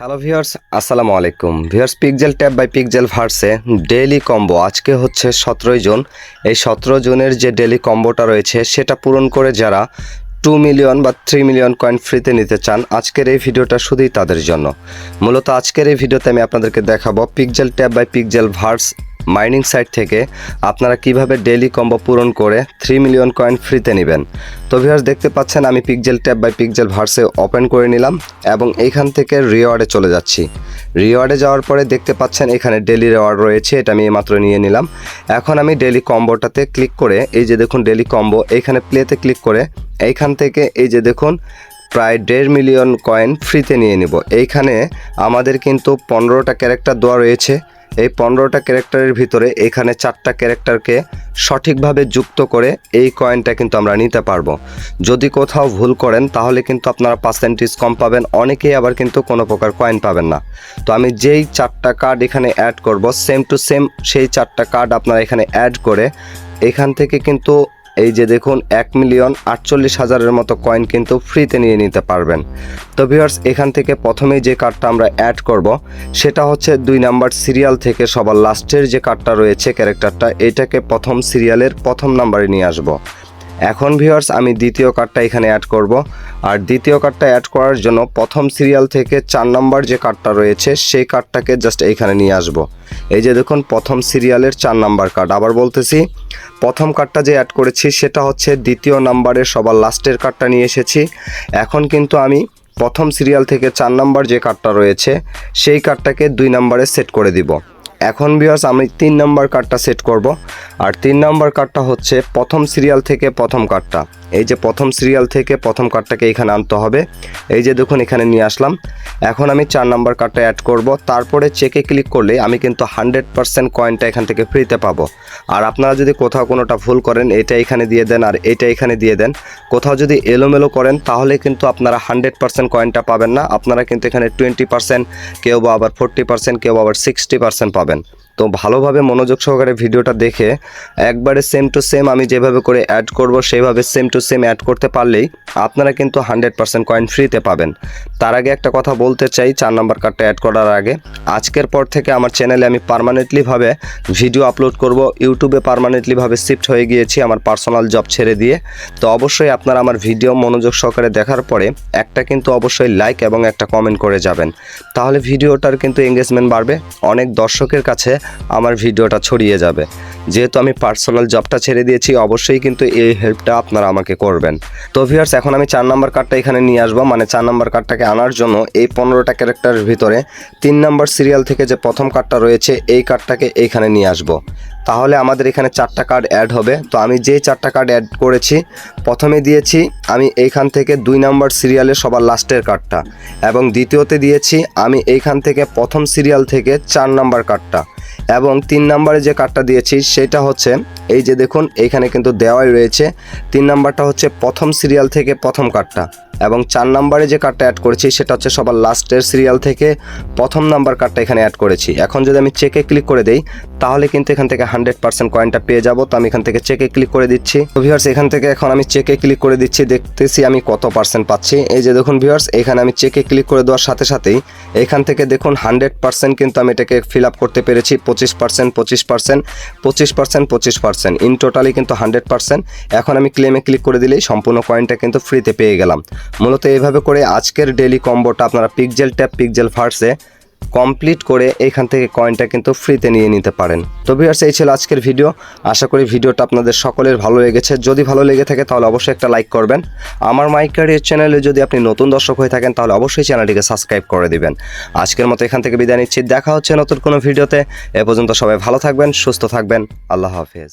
Hello viewers আসসালামু আলাইকুম viewers Pixel Tap by Pixel ভার্সে daily combo আজকে হচ্ছে সতেরোই জুন। এই সতেরো জুনের যে ডেইলি কম্বোটা রয়েছে, সেটা পূরণ করে যারা টু মিলিয়ন বা থ্রি মিলিয়ন কয়েন ফ্রিতে নিতে চান, আজকের এই ভিডিওটা শুধুই তাদের জন্য। মূলত আজকের এই ভিডিওতে আমি আপনাদেরকে দেখাবো pixel tap by Pixelverse mining site থেকে আপনারা কীভাবে ডেইলি কম্বো পূরণ করে থ্রি মিলিয়ন কয়েন ফ্রিতে নেবেন। তো ভিউয়ার্স, দেখতে পাচ্ছেন, আমি পিকজেল ট্যাব বাই পিকজেল ভার্সে ওপেন করে নিলাম এবং এইখান থেকে রিওয়ার্ডে চলে যাচ্ছি। রিওয়ার্ডে যাওয়ার পরে দেখতে পাচ্ছেন, এখানে ডেলি রিওয়ার্ড রয়েছে, এটা আমি মাত্র নিয়ে নিলাম। এখন আমি ডেলি কম্বোটাতে ক্লিক করে, এই যে দেখুন ডেলি কম্বো এইখানে প্লেতে ক্লিক করে, এইখান থেকে এই যে দেখুন, প্রায় দেড় মিলিয়ন কয়েন ফ্রিতে নিয়ে নিব। এইখানে আমাদের কিন্তু পনেরোটা ক্যারেক্টার দেওয়া রয়েছে। এই পনেরোটা ক্যারেক্টারের ভিতরে এখানে চারটা ক্যারেক্টারকে সঠিকভাবে যুক্ত করে এই কয়েনটা কিন্তু আমরা নিতে পারব। যদি কোথাও ভুল করেন, তাহলে কিন্তু আপনারা পার্সেন্টেজ কম পাবেন, অনেকেই আবার কিন্তু কোনো প্রকার কয়েন পাবেন না। তো আমি যেই চারটা কার্ড এখানে অ্যাড করব সেম টু সেম সেই চারটা কার্ড আপনারা এখানে অ্যাড করে, এখান থেকে কিন্তু এই যে দেখুন, এক মিলিয়ন আটচল্লিশ হাজারের মতো কয়েন কিন্তু ফ্রিতে নিয়ে নিতে পারবেন। তো ভিউয়ার্স এখান থেকে প্রথমেই যে কার্ডটা আমরা অ্যাড করব, সেটা হচ্ছে দুই নাম্বার সিরিয়াল থেকে সবার লাস্টের যে কার্ডটা রয়েছে ক্যারেক্টারটা এটাকে প্রথম সিরিয়ালের প্রথম নাম্বারে নিয়ে আসব। এখন ভিউয়ার্স আমি দ্বিতীয় কার্ডটা এখানে অ্যাড করব। আর দ্বিতীয় কার্ডটা অ্যাড করার জন্য প্রথম সিরিয়াল থেকে চার নাম্বার যে কার্ডটা রয়েছে, সেই কার্ডটাকে জাস্ট এইখানে নিয়ে আসব। এই যে দেখুন, প্রথম সিরিয়ালের চার নাম্বার কার্ড আবার বলতেছি, প্রথম কার্ডটা যে অ্যাড করেছি, সেটা হচ্ছে দ্বিতীয় নাম্বারের সবার লাস্টের কার্ডটা নিয়ে এসেছি। এখন কিন্তু আমি প্রথম সিরিয়াল থেকে চার নাম্বার যে কার্ডটা রয়েছে, সেই কার্ডটাকে দুই নাম্বারে সেট করে দিব। এখন বিয়ার্স আমি তিন নাম্বার কার্ডটা সেট করব। আর তিন নাম্বার কার্ডটা হচ্ছে প্রথম সিরিয়াল থেকে প্রথম কার্ডটা এই যে প্রথম সিরিয়াল থেকে প্রথম কার্ডটাকে এখানে আনতে হবে। এই যে দেখুন, এখানে নিয়ে আসলাম। এখন আমি চার নাম্বার কার্ডটা অ্যাড করব। তারপরে চেকে ক্লিক করলে আমি কিন্তু হান্ড্রেড পার্সেন্ট কয়েনটা এখান থেকে ফ্রিতে পাবো। আর আপনারা যদি কোথাও কোনোটা ভুল করেন, এটা এখানে দিয়ে দেন আর এটা এখানে দিয়ে দেন। কোথাও যদি এলোমেলো করেন, তাহলে কিন্তু আপনারা হান্ড্রেড পার্সেন্ট কয়েনটা পাবেন না। আপনারা কিন্তু এখানে টোয়েন্টি পার্সেন্ট কেউ বা আবার ফোরটি পারসেন্ট কেউ আবার সিক্সটি পার্সেন্ট পাবেন। পারবেন তো ভালোভাবে মনোযোগ সহকারে ভিডিওটা দেখে একবারে সেম টু সেম আমি যেভাবে করে অ্যাড করব সেইভাবে সেম টু সেম অ্যাড করতে পারলেই আপনারা কিন্তু হান্ড্রেড পার্সেন্ট কয়েন ফ্রিতে পাবেন। তার আগে একটা কথা বলতে চাই, চার নাম্বার কার্ডটা অ্যাড করার আগে। আজকের পর থেকে আমার চ্যানেলে আমি পারমানেন্টলিভাবে ভিডিও আপলোড করব। ইউটিউবে পারমানেন্টলিভাবে শিফট হয়ে গিয়েছি আমার পার্সোনাল জব ছেড়ে দিয়ে। তো অবশ্যই আপনারা আমার ভিডিও মনোযোগ সহকারে দেখার পরে একটা কিন্তু অবশ্যই লাইক এবং একটা কমেন্ট করে যাবেন। তাহলে ভিডিওটার কিন্তু এঙ্গেজমেন্ট বাড়বে। অনেক দর্শকের কাছে আমার ভিডিওটা ছড়িয়ে যাবে। যেহেতু আমি পার্সোনাল জবটা ছেড়ে দিয়েছি, অবশ্যই কিন্তু এই হেল্পটা আপনারা আমাকে করবেন। তো ভিউয়ার্স এখন আমি চার নাম্বার কার্ডটা এখানে নিয়ে আসব। মানে চার নাম্বার কার্ডটাকে আনার জন্য এই পনেরোটা ক্যারেক্টারের ভিতরে তিন নম্বর সিরিয়াল থেকে যে প্রথম কার্ডটা রয়েছে, এই কার্ডটাকে এইখানে নিয়ে আসব। তাহলে আমাদের এখানে চারটা কার্ড অ্যাড হবে। তো আমি যেই চারটা কার্ড অ্যাড করেছি, প্রথমে দিয়েছি আমি এইখান থেকে দুই নাম্বার সিরিয়ালের সবার লাস্টের কার্ডটা এবং দ্বিতীয়তে দিয়েছি আমি এইখান থেকে প্রথম সিরিয়াল থেকে চার নাম্বার কার্ডটা এবং তিন নাম্বারে যে কার্ডটা দিয়েছি সেটা হচ্ছে, এই যে দেখুন এইখানে কিন্তু দেওয়াই রয়েছে। তিন নাম্বারটা হচ্ছে প্রথম সিরিয়াল থেকে প্রথম কার্ডটা এবং চার নাম্বারে যে কার্ডটা অ্যাড করেছি, সেটা হচ্ছে সবার লাস্টের সিরিয়াল থেকে প্রথম নাম্বার কার্ডটা এখানে অ্যাড করেছি। এখন যদি আমি চেকে ক্লিক করে দিই, তাহলে কিন্তু এখান থেকে হান্ড্রেড পার্সেন্ট কয়েনটা পেয়ে যাব। তো আমি এখান থেকে চেকে ক্লিক করে দিচ্ছি। তো ভিউয়ার্স এখান থেকে এখন আমি চেকে ক্লিক করে দিচ্ছি, দেখতেছি আমি কত পার্সেন্ট পাচ্ছি। এই যে দেখুন ভিউয়ার্স এখানে আমি চেকে ক্লিক করে দেওয়ার সাথে সাথেই এখান থেকে দেখুন হান্ড্রেড পার্সেন্ট কিন্তু আমি এটাকে ফিল আপ করতে পেরেছি। পঁচিশ পার্সেন্ট পঁচিশ পার্সেন্ট পঁচিশ পার্সেন্ট পঁচিশ পার্সেন্ট ইন টোটালি কিন্তু হান্ড্রেড পার্সেন্ট এখন আমি ক্লেমে ক্লিক করে দিলেই সম্পূর্ণ কয়েনটা কিন্তু ফ্রিতে পেয়ে গেলাম। মূলত এইভাবে করে আজকের ডেলি কম্বোটা আপনারা পিকজেল ট্যাপ পিকজেল ফার্সে কমপ্লিট করে এখান থেকে কয়েনটা কিন্তু ফ্রিতে নিয়ে নিতে পারেন। তো ভিউয়ার্স এই ছিল আজকের ভিডিও আশা করি ভিডিওটা আপনাদের সকলের ভালো লেগেছে। যদি ভালো লেগে থাকে তাহলে অবশ্যই একটা লাইক করবেন। আমার মাইকারির চ্যানেলে যদি আপনি নতুন দর্শক হয়ে থাকেন তাহলে অবশ্যই চ্যানেলটিকে সাবস্ক্রাইব করে দিবেন। আজকের মতো এখান থেকে বিদায় নিচ্ছি। দেখা হচ্ছে নতুন কোনো ভিডিওতে। এ পর্যন্ত সবাই ভালো থাকবেন, সুস্থ থাকবেন। আল্লাহ হাফেজ।